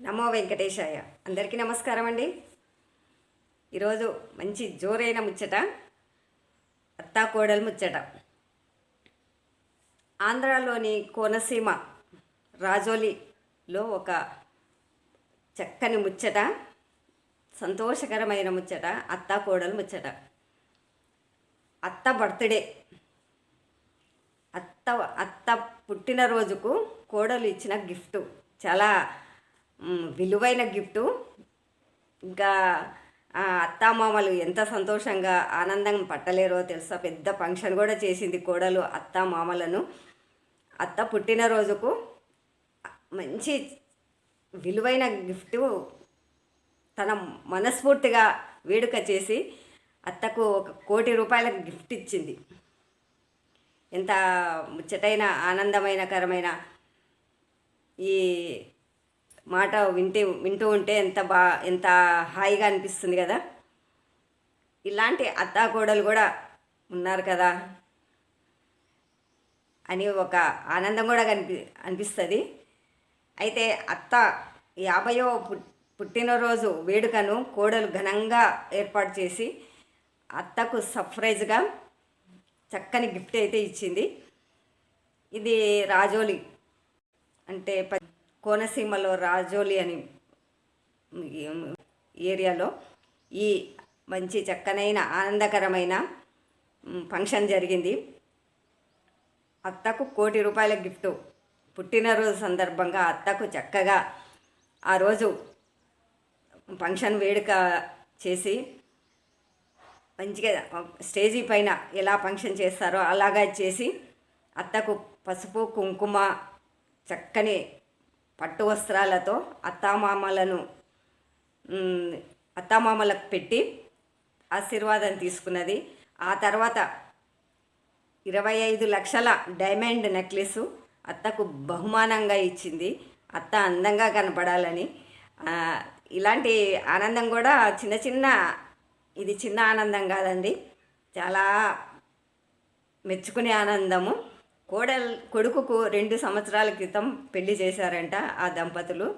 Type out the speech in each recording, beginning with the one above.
నమో వెంకటేశాయ. అందరికీ నమస్కారం అండి. ఈరోజు మంచి జోరైన ముచ్చట అత్తా కోడలు ముచ్చట. ఆంధ్రాలోని కోనసీమ రాజోలిలో ఒక చక్కని ముచ్చట సంతోషకరమైన ముచ్చట అత్తా కోడలు ముచ్చట. అత్త బర్త్డే. అత్త అత్త పుట్టినరోజుకు కోడలు ఇచ్చిన గిఫ్ట్. చాలా విలువైన గిఫ్టు. ఇంకా అత్తామామలు ఎంత సంతోషంగా ఆనందం పట్టలేరో తెలుసా? పెద్ద ఫంక్షన్ కూడా చేసింది కోడలు అత్తామామలను. అత్త పుట్టినరోజుకు మంచి విలువైన గిఫ్ట్ తన మనస్ఫూర్తిగా వేడుక చేసి అత్తకు ఒక కోటి రూపాయల గిఫ్ట్ ఇచ్చింది. ఎంత ముచ్చటైన ఆనందమైనకరమైన ఈ మాట వింటే వింటూ ఉంటే ఎంత బా ఎంత హాయిగా అనిపిస్తుంది కదా? ఇలాంటి అత్తాకోడలు కూడా ఉన్నారు కదా? అని ఒక ఆనందం కూడా కనిపి అనిపిస్తుంది. అయితే అత్త యాభయో పుట్ పుట్టినరోజు వేడుకను కోడలు ఘనంగా ఏర్పాటు చేసి అత్తకు సర్ప్రైజ్గా చక్కని గిఫ్ట్ అయితే ఇచ్చింది. ఇది రాజోలి అంటే ప- కోనసీమలో రాజోలి అని ఏరియాలో ఈ మంచి చక్కనైన ఆనందకరమైన ఫంక్షన్ జరిగింది. అత్తకు కోటి రూపాయల గిఫ్ట్. పుట్టినరోజు సందర్భంగా అత్తకు చక్కగా ఆ రోజు ఫంక్షన్ వేడుక చేసి మంచిగా స్టేజీ పైన ఎలా ఫంక్షన్ చేస్తారో అలాగా చేసి అత్తకు పసుపు కుంకుమ చక్కని పట్టు వస్త్రాలతో అత్తామామలను అత్తామామలకు పెట్టి ఆశీర్వాదం తీసుకున్నది. ఆ తర్వాత ఇరవై ఐదు లక్షల డైమండ్ నెక్లెస్ అత్తకు బహుమానంగా ఇచ్చింది. అత్త అందంగా కనపడాలని. ఇలాంటి ఆనందం కూడా చిన్న చిన్న ఇది చిన్న ఆనందం కాదండి. చాలా మెచ్చుకునే ఆనందము. కోడల్ కొడుకుకు రెండు సంవత్సరాల క్రితం పెళ్ళి చేశారంట ఆ దంపతులు.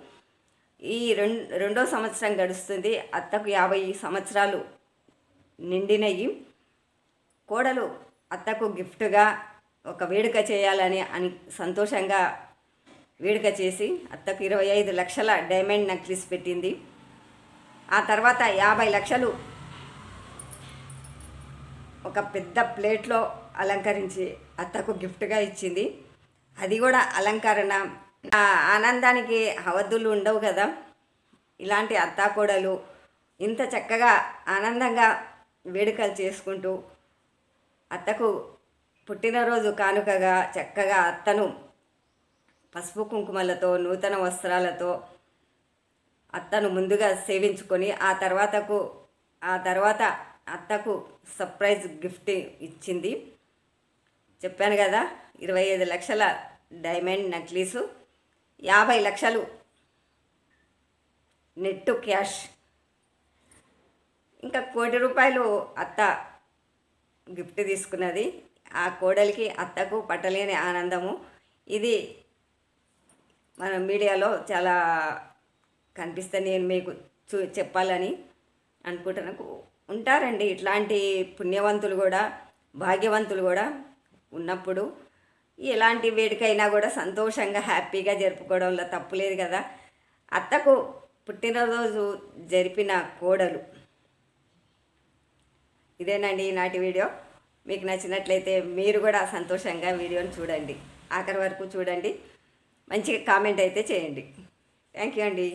ఈ రెండు రెండో సంవత్సరం గడుస్తుంది. అత్తకు యాభై సంవత్సరాలు నిండినయి. కోడలు అత్తకు గిఫ్ట్గా ఒక వేడుక చేయాలని అని సంతోషంగా వేడుక చేసి అత్తకు ఇరవై ఐదు లక్షల డైమండ్ నెక్లెస్ పెట్టింది. ఆ తర్వాత యాభై లక్షలు ఒక పెద్ద ప్లేట్లో అలంకరించి అత్తకు గిఫ్ట్గా ఇచ్చింది. అది కూడా అలంకరణ. ఆనందానికి హవద్దులు ఉండవు కదా. ఇలాంటి అత్తాకోడలు ఇంత చక్కగా ఆనందంగా వేడుకలు చేసుకుంటూ అత్తకు పుట్టినరోజు కానుకగా చక్కగా అత్తను పసుపు కుంకుమలతో నూతన వస్త్రాలతో అత్తను ముందుగా సేవించుకొని ఆ తర్వాతకు ఆ తర్వాత అత్తకు సర్ప్రైజ్ గిఫ్ట్ ఇచ్చింది. చెప్పాను కదా ఇరవై ఐదు లక్షల డైమండ్ నెక్లెసు యాభై లక్షలు నెట్టు క్యాష్. ఇంకా కోటి రూపాయలు అత్త గిఫ్ట్ తీసుకున్నది. ఆ కోడలికి అత్తకు పట్టలేని ఆనందము. ఇది మన మీడియాలో చాలా కనిపిస్తే నేను మీకు చూ చెప్పాలని అనుకుంటున్నాను. ఉంటారండి ఇట్లాంటి పుణ్యవంతులు కూడా భాగ్యవంతులు కూడా. ఉన్నప్పుడు ఎలాంటి వేడుకైనా కూడా సంతోషంగా హ్యాపీగా జరుపుకోవడంలో తప్పులేదు కదా. అత్తకు పుట్టినరోజు జరిపిన కోడలు. ఇదేనండి ఈనాటి వీడియో. మీకు నచ్చినట్లయితే మీరు కూడా సంతోషంగా వీడియోని చూడండి. ఆఖరి వరకు చూడండి. మంచిగా కామెంట్ అయితే చేయండి. థ్యాంక్ యూ అండి.